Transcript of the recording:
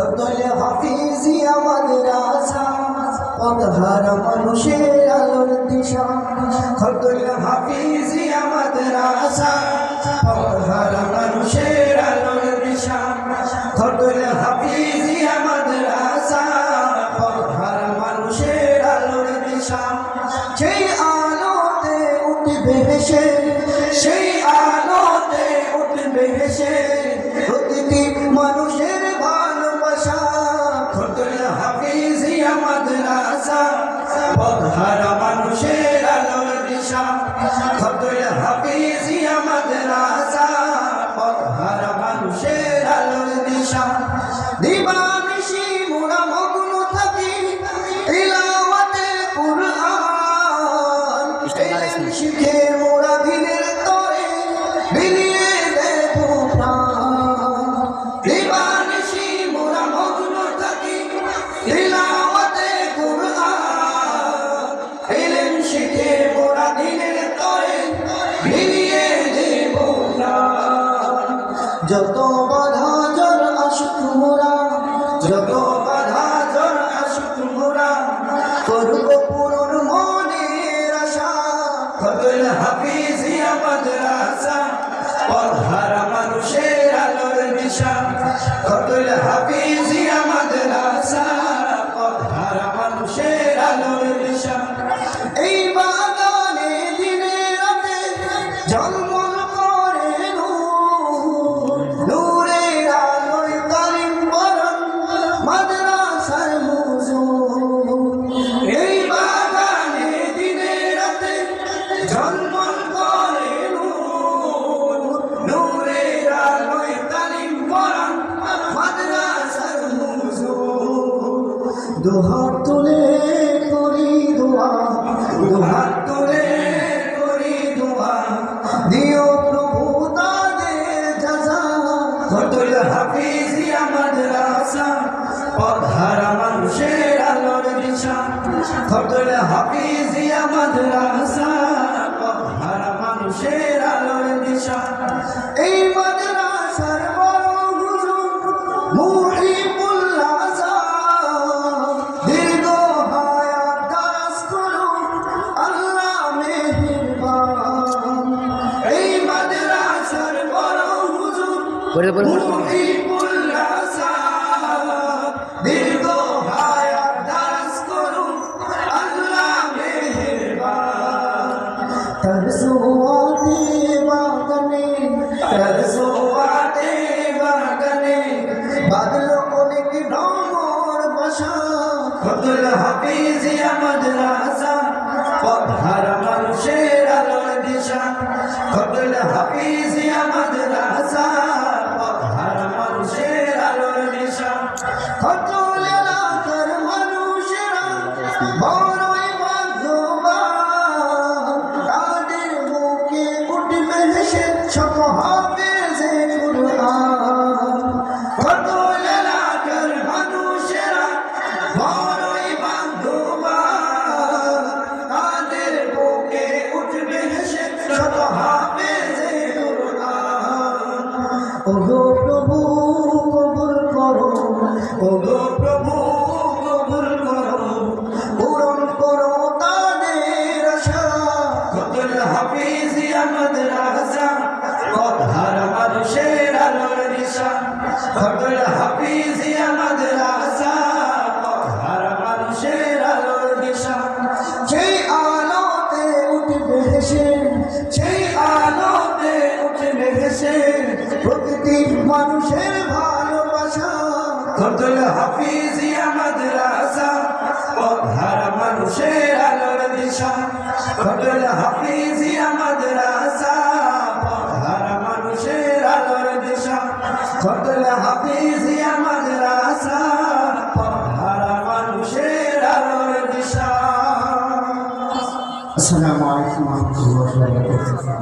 খতলে হাফিজিয়া মাদ্রাসা পথহার মানুষের আলোর দিশা। খতলে হাফিজিয়া মাদ্রাসা পথহার মানুষের আলোর দিশা। খতলে হাফিজিয়া মাদ্রাসা পথহার মানুষের আলোর দিশা। সেই আলোতে উঠবে হেসে, সেই আলোতে উঠবে হেসে। পথহারা মানুষের আলোর দিশা খতল হাফিজিয়া মাদ্রাসা পথহারা মানুষের আলোর দিশা দিবানিশি মোরা মগ্ন থাকি, তিলাওয়াতে কুরআন। এলেম শিখে মোরা দিনের তরে, বিলিয়ে দেব প্রাণ দিবানিশি মোরা মগ্ন থাকি, তিলাওয়াতে যত বাধা জল আসুক যত বাধা জল আসুক মোরা, করব পূরণ মনের আশা। ফজল হাফিজিয়া মাদ্রাসা পধারা মানুষের আলোর দিশা ফজল হাফিজিয়া দুহাত তুলে করি দোয়া, দুহাত তুলে করি দোয়া। দিও প্রভু তাদের যাজা, ফতুল হাফিজিয়া মাদ্রাসা পধারা মানুষের আলোর দিশা। ফতুল হাফিজিয়া মাদ্রাসা Boleh, 来 দিশা হাফিজিয়া মানুষের আলোর দিশা। সেই আলোতে উঠবে মানুষের ভালোবাসা। কতল হাফিজিয়া মাদ্রাসা পধারা মানুষের আলোর দিশা। কতল খতল হাফিজি আমার রাসা পড়ার মানুষের আলোর দিশা। আসসালামু আলাইকুম ওয়া রাহমাতুল্লাহি